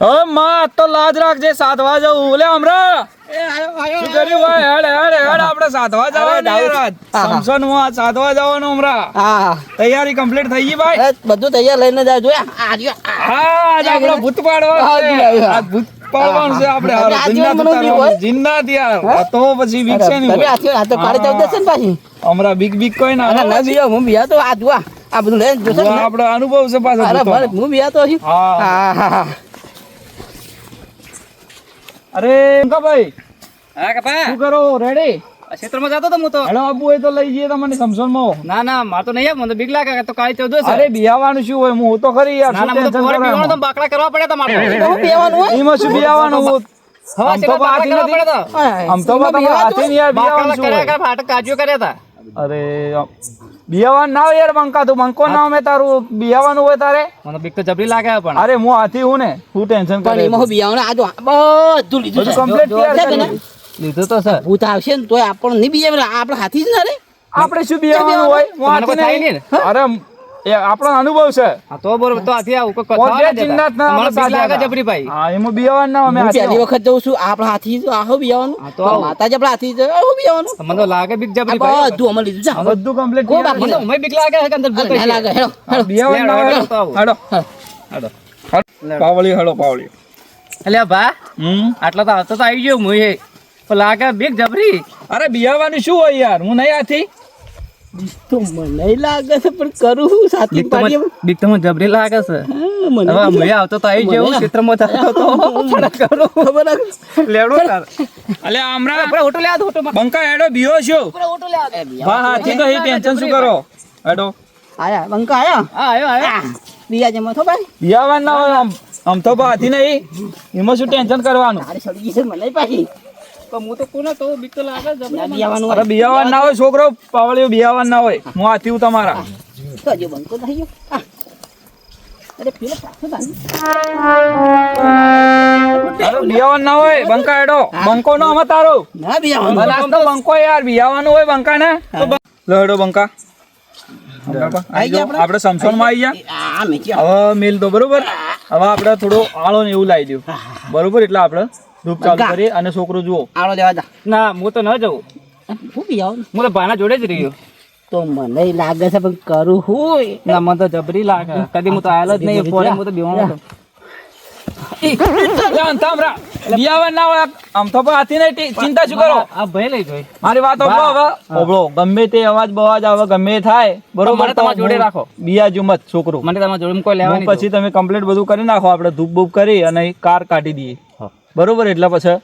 હવે માં તો લાજ રાખજે સાધવા જવું. ઓલે હમણાં શું કર્યું ભાઈ? હેડ હેડ હેડ આપણે સાધવા જવાનું. સમસન સાધવા જવાનું હમણાં હા. તૈયારી કમ્પ્લીટ થઈ ગઈ ભાઈ? બધું તૈયાર લઈને જાય? જોયા. હા આજ આપણે ભૂત પાડવાનું હા, છે. જી, હા. આજ ભૂત પાડવાનું છે આપણે. હા, હારું. હા. જિન્નાત આજે ઉતારવાનું. હોય? જિન્નાત યાર હા? આ તો પછી નહીં આ તો ને હમણાં બીક બીક કોઈ ના. ના બિયા હું બિયા તો આ જોવા. આ બધું લઈને જોશે આપણો અનુભવ છે પાછો અરે હું બિયા તો હા હા. અરે ભાઈ હા કપા શું કરો? રેડી ક્ષેત્રમાં જતો તો હું તો. હેલો આબુ હોય તો લઈ જઈએ તમને સમસનમાં ના ના માર તો નહીં મને તો બીક લાગે તો કાઈ ચૌદ અરે બિયાવાનું શું હોય? હું તો ખરી યાર ના ના મને તો પોરે તો બાકડા કરવા પડે તમારે તો હું પીવાનું હોય? એમાં શું બિયાવાનું હું હવા છેલ્લા બાકડા કરવા નથી. પડે તો. આમ તો તમારે હાથી યાર બાકડા બિયાવાનું શું કર્યા હોય? કર્યા ફાટક કાજ્યો કર્યા હતા. અરે બિયાવાનું ના હોય યાર બંકા તું. બંકો ના હોય તારું. બિયાવાનું હોય તારે. મને બીક તો જબરી લાગે પણ. અરે હું હાથી હું ને. હું ટેન્શન પણ કરે એમાં હું બિયાવાનું આ જો બધું લીધું કમ્પ્લીટ છે. complete જો- તૈયાર છે કે કરી ના? લીધું તો સર ભૂત આવશે ને તોય આપણને નહીં બિયાવે આપણે હાથી જ ના રે. આપણે શું બિયાવાનું હોય? હું હાથી નહીં. અરે એ આપણો અનુભવ છે. હા તો બરોબર. તો આથી આવું કોઈ કથા થવા ના આપણે બીક લાગે જબરી ભાઈ. હા એમાં બિયાવાન ના અમે પહેલી વખત જઉં છું આપણા હાથી તો આહો બિયાવાનું. તો માતા. માતાજી હાથી આહો બિયાવાનું. મને તો લાગે બીક જબરી ભાઈ. બધું અમે લીધું છે. બધું કમ્પ્લીટ કોઈ બાકી અમે બીક લાગે છે કે અંદર ભૂત લાગે. હેડો હેડો. બિયાવાન ના હેડો, હેડો, હેડો પાવળી હેડો પાવળી. એટલે ભા. હમ. આટલા તો આવતો તો આવી ગયો હું એ. લાગે બીક જબરી. અરે બિયાવાનું શું હોય યાર? હું નહીં હાથી તો મને લાગે છે પણ કરું હું સાથી પાડીએ બીક તો મને જબરી લાગે છે? મને હવે હું આવતો તો આવી ગયો ક્ષેત્રમાં થતો તો ફરક કરું. ખબર લેડો તાર. અલે આમરા આપણે ઓટો લે આ ઓટો બંકા હેડો બીયો છો. ઓટો લે આ વાહ હાથી તો હી ટેન્શન શું કરો? હેડો. આયા બંકા આયા? હા આવ્યો આવ્યો. બીજા જેમાં થો ભાઈ. બિયાવાનું ના આમ. આમ તો બા નહીં. એમાં શું ટેન્શન કરવાનું? છે મને પાછી હું તો કોને તો બીક તો લાગે જબરી અરે બિયાવાનું ના હોય છોકરો પાવળીઓ બિયાવાનું ના હોય. હું હાથી હું તમારા. તો બંકો થઈ ગયો. અરે પેલો પાછો તાન. અરે ના હોય બંકા હેડો. બંકો નો અમે તારો. ના બિયાવાનું. તો બંકો યાર બિયાવાનું હોય બંકા ને લો બંકા. આઈ ગયા આપણે? સમસોનમાં આવી ગયા. હવે મેલ દો બરોબર. હવે આપણે થોડો આળો ને એવું લાવી દઉં. બરોબર એટલે આપણે ધૂપ ચાલુ કરી અને છોકરો જુઓ. આળો લેવા જા ના હું તો ન જઉં. હું બિયાવાનું હું તો ભાના જોડે જ રહ્યો તો મને લાગે છે પણ કરું હોય ના મને તો જબરી લાગે. કદી હું તો આયેલો જ નહીં પોરે હું તો બેવાનો હતો લે, અંતામરા. બિયાવાનું ના હોય આમ તો પણ હાથી નહીં ચિંતા શું કરો? આ ભાઈ લઈ જોઈ. મારી વાત સાંભળો હવે. સાંભળો ગમે તે અવાજ બવાજ આવે ગમે થાય બરોબર મને જોડે રાખો. બિયાજુ મત છોકરો. મને તમારા જોડે કોઈ લેવા પછી તમે કમ્પ્લીટ બધું કરી નાખો આપડે ધૂપ બૂપ કરી અને કાર કાઢી દઈએ. બરોબર એટલે પછી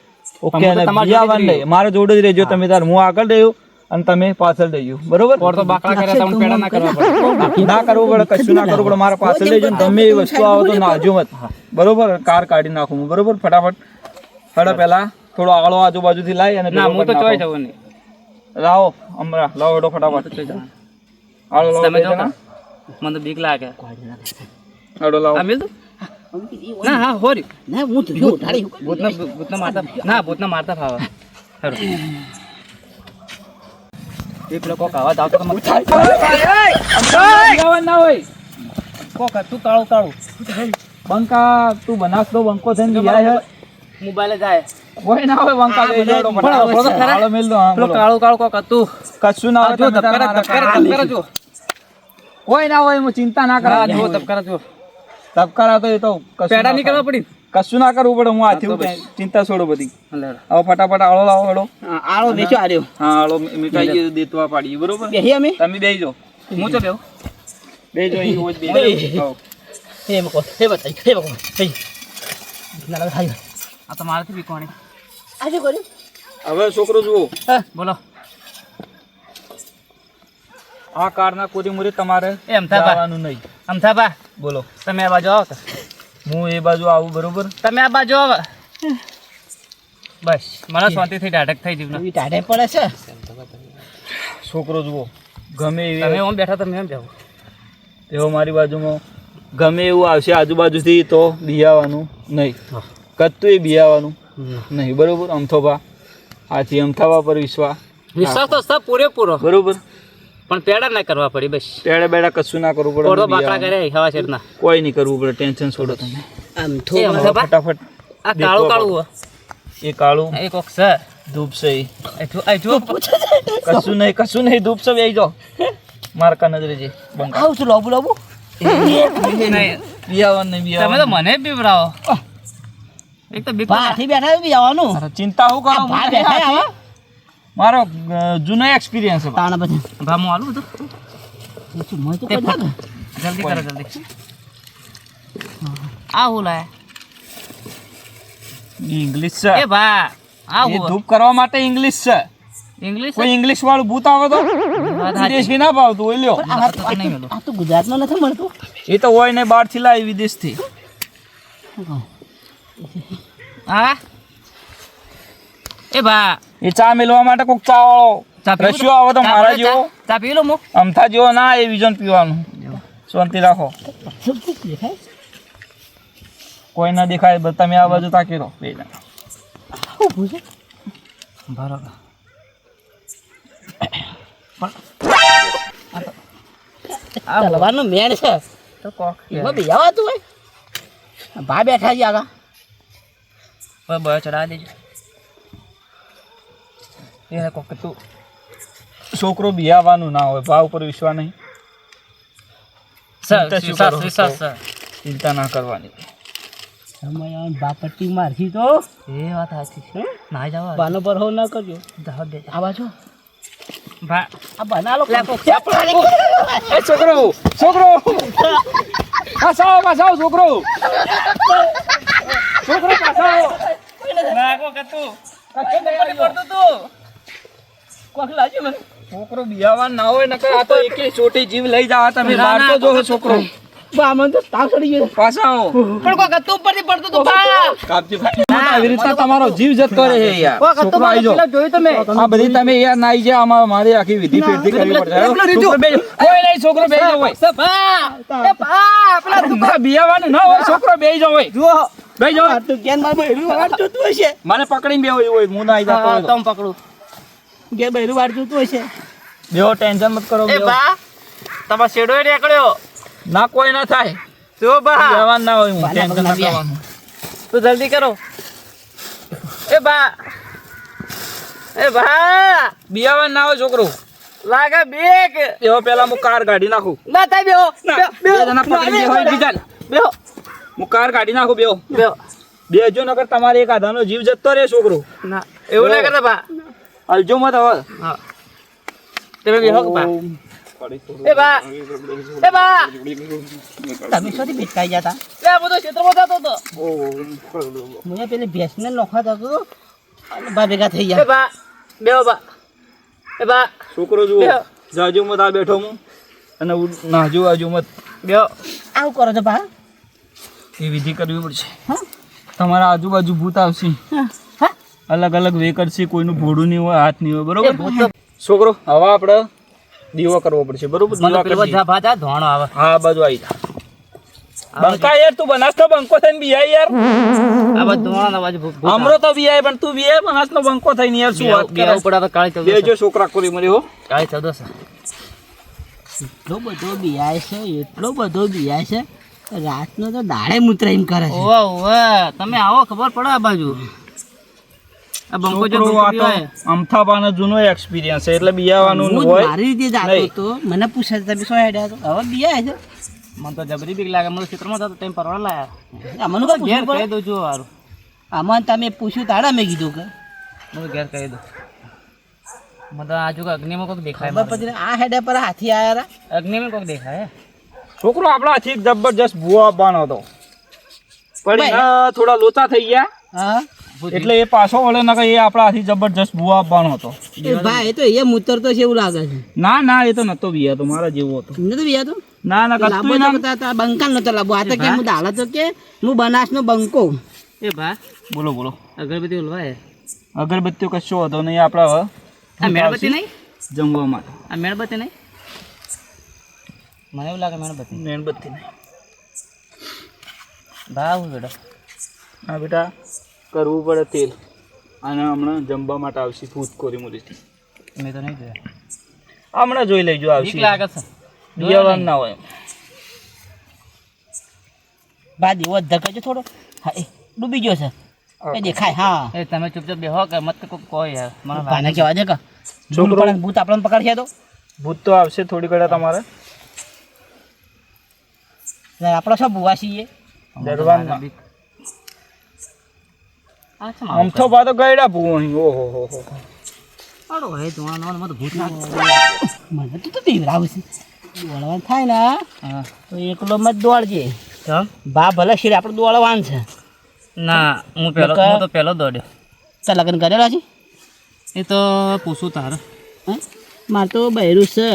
ઓકે અને નહીં મારે જોડે જ રહેજો તમે તાર હું આગળ રહ્યો અને તમે પાછળ રહેજો બરોબર? ઓર તો બાકડા કરે તમને પેડા ના કરવા પડે. ના કરવું પડે કશું ના કરવું પડે મારા પાછળ લેજો ને તમે એ વસ્તુ આવો તો નાજો મત. બરોબર? કાર કાઢી નાખું હું બરોબર? ફટાફટ. હડો પેલા થોડો આગળ આજુબાજુથી લાવી અને ના હું તો કરી જવું નહીં. લાવો અમરા લાવો એડો ફટાફટ. આળો લાવો તમે જો મને બીક લાગે. હેડો લાવો. આ મેલ દો. ના હા હોરી. ના હું ધર્યો ઉઠાડી ભૂતના ભૂતના મારતા ના ભૂતના મારતા ફાવે. હેડો એક લોકો કાવા જાવ તો મને બિયાવાનું ના હોય. કોક તું તાળો તાળો. બંકા તું બનાસ દો બંકો થઈને બિયાય હે. મોબાઈલ જાય. કોઈ ના હોય બંકા. આળો મેલ દો કાળો. કાળું કાળું કોક તું કશું ના હોય જો ધબકારા ધબકારા જો. કોઈ ના હોય હું ચિંતા ના કરા જો ધબકારા જો. તબકારા તો એ તો કશું પેડા ના નહીં કરવા પડી. કશું ના કરવું પડે હું ઉઠે. ચિંતા છોડો બધી. હવે ફટાફટ આળો લાવો આળો. આળો બેસો આર્યો હા આળો મીઠાઈ મીઠાઈ. દેતવા પાડીએ બરોબર? બેહી અમે? તમે જો હું તો બેહું? બેસજો અહીં હોય જ બે. હે મકો હે બતાઈ હે મકો હે ના ના આ તો મારાથી બીકોણી આજે કર્યું? હવે છોકરો જુઓ. બોલો. આ કારના કોરીમોરી તમારે એમ થાય બા. જવાનું નહીં. આમ થા બોલો. તમે આ બાજુ આવો તો. હું એ બાજુ આવું બરોબર? તમે આ બાજુ આવો. બસ. મને શાંતિથી ડાઢક થઈ ગયું. ડાઢે પડે છે. છોકરો જુઓ ગમે તમે એમ ઓમ બેઠા તમે એમ જાઓ. તેઓ મારી બાજુમાં ગમે એવું આવશે આજુબાજુથી તો બિયાવાનું નહીં. કત્તું એ બિયાવાનું નહીં બરોબર? અમથોબા આથી અમથાબા પર વિશ્વાસ વિશ્વાસ તો પૂરેપૂરો. બરોબર? પણ પેડા ના કરવા પડી બસ. પેડા બેડા કશું ના કરવું થોડો પડે બાકડા કરે હવા શેરના. કોઈ નહીં કરવું પડે ટેન્શન છોડો તમે. આમ થોડું. ફટાફટ આ કાળું કાળું એ કાળું એ. કોક સર ધૂપ છે કશું નહીં કશું નહીં ધૂપ છે બેહી જાઓ. મારકા નજરે છે બંકા આવું છું લોબુ લોબુ નહીં બિયાવન તમે તો મને બીવરાવો એક તો બેઠા બી આવવાનું ચિંતા હું કરો બેઠા આવા. મારો જૂનો એક્સપિરિયન્સ છે તાણા બધા ભા આલું બધું? શું મોય તો જલ્દી કરો જલ્દી. આ હું લાય? ઇંગ્લિશ એ ભા આ હું? ધૂપ કરવા માટે ઇંગ્લિશ છે. ઇંગ્લિશ કોઈ ઇંગ્લિશ વાળું ભૂત આવે તો? વિદેશી ના ભાવતું હોય લ્યો. આ તો ગુજરાતમાં નથી મળતું. એ તો હોય ને બહારથી લાવી વિદેશથી. હા? એ ભા એ ચા મેળવા માટે કોક ચા વાળો રશિયો આવે તો મારા? જેવો. ચા પી લો મો? અમથા જેવો ના એ વિઝન પીવાનું. શાંતિ રાખો. કોઈ ના દેખાય બસ તમે આ બાજુ તાકી રહો. બે બરાબર. તલવારનો મેળ છે. તો કોક એમાં હોય? ભા બેઠા છે આગા હવે ચડાવી દેજો. એ કોક તું છોકરો બિયાવાનું ના હોય ભાવ ઉપર વિશ્વાસ નહીં. ચિંતા ના કરવાની. બાપટી બા તો. એ વાત સાચી ના જવા બાનો પર હો ના કરજો. જવા દે. આવા એ છોકરો છોકરો. પાછાઓ છોકરો. છોકરો પાછાઓ ના કોક તું. પડતું તું? કોક લાગ્યો મને. છોકરો બિહાવા ના હોય નકર આ તો એકે છોટી જીવ લઈ જાવ તમે. મારતો જો છોકરો. બા મને તો તાવ ચડી ગયો. પાછાઓ પણ કોક તું ઉપરથી પડતું તું ભા કાપજી ભાઈ આવી રીતના તમારો જીવ જતો રહે યાર. કોક હતો છોકરો પેલા જોયું તમે? આ બધી તમે યાર ના આવી જાય મારી આખી વિધિ ફેરથી કરવી પડશે. પેલો રીતુ. છોકરો બેજો. કોઈ નહીં છોકરો બેહી જાવ હોય ભા એ ભા પેલા ના, બિયાવાનું ના હોય છોકરો બેહી જાવ હોય જુઓ. બેહી જાવ આ તો ગેન માર બહેરું વાળ જોતું હશે મને પકડીને બેહો એવું હોય હું ના આવી જતો હા, હોય તો. તમ પકડું. ગેર બૈરું વાર જોતું હશે બેહો ટેન્શન મત કરો એ બા તમાર શેડો નીકળ્યો ના કોઈ ના થાય. તો બા. જવાન ના હોય હું ટેન્શન ના કરવાનું. તો જલ્દી કરો. એ બા. એ બા. બિયાવાનું ના હોય છોકરો. લાગે બેક એવો પેલા હું કાર કાઢી નાખું. ના થાય બેહો. બે જણા પકડી હોય બીજા બેહો. હું કાર કાઢી નાખું બેહો. બેહો. બેજો નગર તમારે એક આધાનો જીવ જતો રહે છોકરો. ના એવું ના કરતા ભા હલજો મત હવે હા તમે બેહો કે બા એ બા એ બા તમે શોથી ભેટકાઈ ગયા એ હું તો ક્ષેત્રમાં જતો હતો મને પેલી ભેંસને નોખા થતો અને બા ભેગા થઈ એ ગયા બા બેહો બા એ બા છોકરો જુઓ જાજો મત આ બેઠો હું અને નાજો આજો મત બેહો આવું કરો છો બા એ વિધિ કરવી પડશે હા તમારા આજુબાજુ ભૂત આવશે અલગ અલગ વેકર છે કોઈનું ભોડું નહીં હોય હાથ નહીં હોય બરોબર? છોકરો હવે આપણે દીવો કરવો પડશે બરોબર? આવે. હા બાજુ આવી જા. બંકા યાર તું બનાસ તો બંકો થઈને બિહાય યાર. આ બધું ધોણો ના બાજુ અમરો તો બિહાય પણ તું બિહાય બનાસ નો બંકો થઈને યાર શું વાત કરે? ઉપડા તો કાળી ચૌદસ. બેજો છોકરા કોરી મરી હો. કાળી ચૌદસ. એટલો બધો બિહાય છે એટલો બધો બિહાય છે રાતનો તો દાડે મૂત્ર એમ કરે છે. ઓવા ઓવા તમે આવો ખબર પડે આ બાજુ. આ બંકો જો છોકરો આ તો અમથાબાનો જૂનો એક્સપિરિયન્સ એટલે બિયાવાનું હોય મારી રીતે જાતો તો મને પૂછે તમે શું હેડ્યા તો હવે બિયાય છે. મને તો જબરી બીક લાગે. મને ક્ષેત્રમાં જતો ટાઈમ પરવા લાયા. આમાં ઘેર પૂછ્યું કહી દઉં છું હારું. આમાં તમે પૂછ્યું તાડા મેં કીધું કે. હું ઘેર કહી દઉં. મને તો આજુ અગ્નિમાં કોઈક દેખાય પછી આ હેડે પર હાથી આયા રા. અગ્નિમાં કોઈક દેખાય છોકરો આપણા હાથી જબરજસ્ત ભૂવા આપવાનો હતો. પણ થોડા લોચા થઈ ગયા. હા. એટલે એ પાછો વળે ને એ આપણા હાથી જબરજસ્ત ભૂવો આપવાનો હતો એ ભાઈ એ તો એ મૂતર તો છે એવું લાગે છે. ના ના એ તો નતો બિયા તો મારા જેવો હતો. નતો તો ના ના કતું ના બતા- આ બંકાલ નતો લાંબો આ તો કે હું દાલા તો કે હું બનાસનો બંકો. એ ભા બોલો બોલો. અગરબત્તી ઓલવાય અગરબત્તીઓ કશો હતો નહીં આપણા હવે આ મેણબત્તી નહીં? જમવા માટે. આ મેણબત્તી નહીં? મને એવું લાગે મેણબત્તી. મેણબત્તી નહીં. ભાવ બેટા. હા બેટા. કરવું પડે તેલ. અને હમણાં જમવા માટે આવશે ભૂત કોરી મુરીથી મેં તો નહીં જોયા. હમણાં જોઈ લેજો આવશે. લાગે છે. બિયાવાનું ના હોય બા દીવો ધકજો થોડો. હા એ ડૂબી ગયો છે. એ દેખાય હા. એ તમે ચૂપચાપ બેહો કે મત કોઈ કહો યાર. મને બાને કહેવા દે કે છોકરો- ભૂત આપણને પકડશે તો. ભૂત તો આવશે થોડી ઘડા તમારે. આપણો શું ભૂવા છીએ? ડરવાનું આમ તો તો ગયડા ભૂ અહીં ઓહો હો હો મારો હે ધોવાનો મને તો ભૂત મને તો દીવરાવું છે દોડવાનું થાય ને હા? તો એકલો મત દોડજે. બા ભલે શીર આપણે દોડવાનું છે. ના હું પહેલો હું તો પેલો દોડ્યો. તો લગ્ન કરેલા છે? એ તો પૂછું તારે. હે? મારે તો બહેરું છે.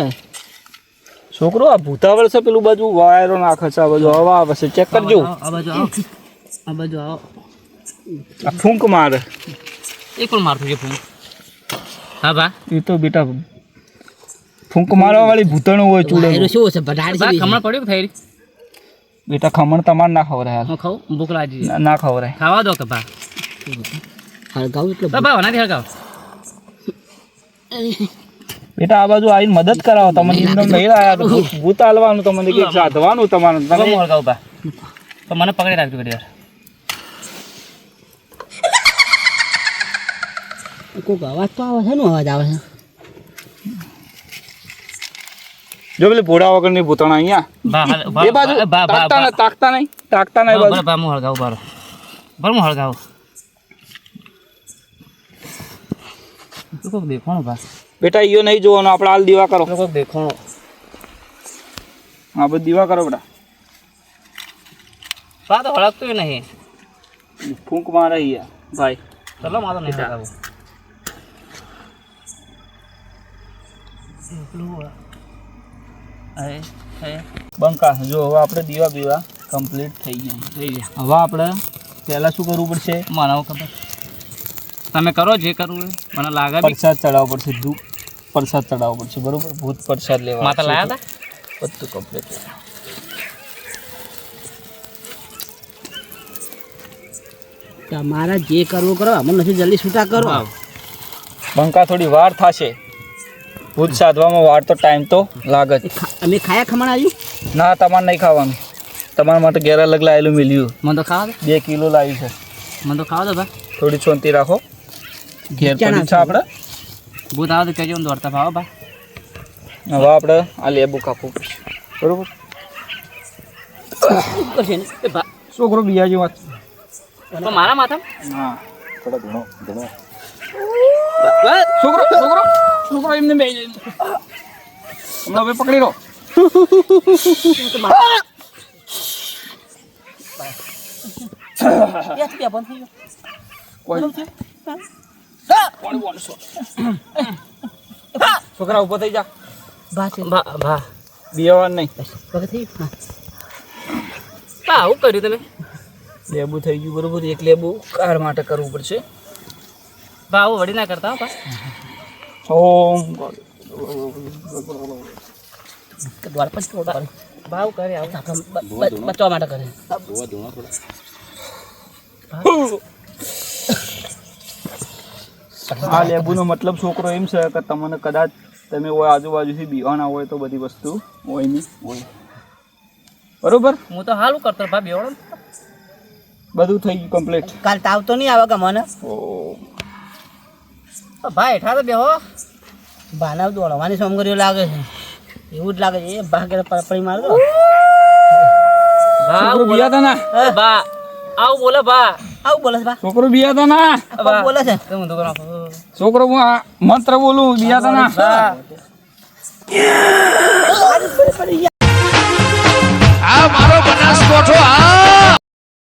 છોકરો આ ભૂતાવળ છે પેલું બાજુ? વાયરો નાખે છે આ બાજુ હવા આવે છે. ચેક કરજો. આ બાજુ આવો આ બાજુ આવો. ફૂંક મારે. એ કોણ મારતું છે ફૂંક? હા બા. એ તો બેટા ફૂંક મારવા વાળી ભૂતણ હોય ચૂડે શું છે? ભટાડ છે ખમણ પડ્યું કે થઈ બેટા ખમણ તમાર ના ખવરાય હું ખાવ ભૂખ લાગી. ના- ખવરાય ખાવા દો કે બા? હળગાવ એટલે બા બા નથી હળગાવ. બેટા આ બાજુ આવીને મદદ કરાવો. તમને ઇન્દમ નહીં લાયા ભૂત- હાલવાનું તમને કે સાધવાનું તમારું. તમે હળગાવ બા. તો મને પકડી રાખજો ઘડી કોઈક અવાજ તો આવે છે નો અવાજ આવે છે. જો પેલી ભોળા વગરની ભૂતણ અહીંયા. બા હાલ, બા એ બાજુ બા બા તાકતા નહીં તાકતા નહીં તાકતા નહીં બાજુ. બા હું હળગાવું બારો બરાબર હું હળગાવું. તું દેખાણો બા. બેટા ઈયો નહીં જોવાનો આપણે હાલ દીવા કરો. કોક દેખાણો. હા બધું દીવા કરો બેટા. બા તો હળગતું નહીં. ફૂંક મારે અહીંયા. ભાઈ. ચલો મારો નહીં હળગાવું અરે અરે બંકા જો હવે આપણે દીવા બીવા કમ્પ્લીટ થઈ ગયા. થઈ ગયા. હવે આપણે પહેલાં શું કરવું પડશે? મને ખબર તમે કરો જે કરવું હોય. મને લાગે પ્રસાદ ચડાવવો પડશે ધૂપ પ્રસાદ ચડાવવો પડશે બરોબર? ભૂત પ્રસાદ લેવા માતા લાયા હતા બધું કમ્પ્લીટ તમારે જે કરવું કરો અમને નથી જલ્દી છૂટા કરો. બંકા થોડી વાર થશે. ભૂત સાધવામાં વાર તો ટાઈમ તો લાગે જ અમે ખાયા ખમણ આવ્યું ના તમારે નહીં ખાવાનું. તમારા માટે ઘેર અલગ લાવેલું મિલ્યું. મને તો ખાવા દે. બે કિલો લાવ્યું છે. મને તો ખાવા દો ભાઈ. થોડી છોંતી રાખો. ઘેર પડ્યું છે આપણે ભૂત આવે તો કહેજો હું દોડતા ભાવો ભાઈ. હવે આપણે આ લેબુ કાપવું પડશે. બરોબર? છોકરો બીજાજી વાત મારા માથા હા થોડા ઘણો ઘણો છોકરો છોકરો છોકરો એમને બે હમણાં હવે પકડી લો. થઈ ગયો કોઈ. છોકરા ઊભો થઈ જા. બા બા બા. બિયાવાનું નહીં. હા થઈ ગયું? બા આવું કર્યું તમે? લેબુ થઈ ગયું બરોબર. એક લેબુ કાર માટે કરવું પડશે. બા આવું વળી ના કરતા હો બા ઓમ હા દ્વાર પર થોડો. કરે. આવું. કરે આવું બચવા માટે કરે. આ લેબુનો મતલબ છોકરો એમ છે કે તમને કદાચ તમે હોય આજુબાજુથી બીવાના હોય તો બધી વસ્તુ હોય નહીં હોય બરોબર? હું તો હાલું કરતો ભાઈ બેવડો બધું થઈ ગયું કમ્પ્લીટ કાલ તાવ તો નહીં આવે કે મને? ઓ ભાઈ હેઠા તો બેહો. ભાના દોડવાની સમગરીઓ લાગે છે. એવું જ લાગે છે. એ ભાગે પડી મારતો છોકરો આવું બોલે બા. આવું બોલે બા. છોકરો તા ના. બોલે છોકરો હું મંત્ર બોલું બીયા તા ના આ મારો બનાસકોઠો આ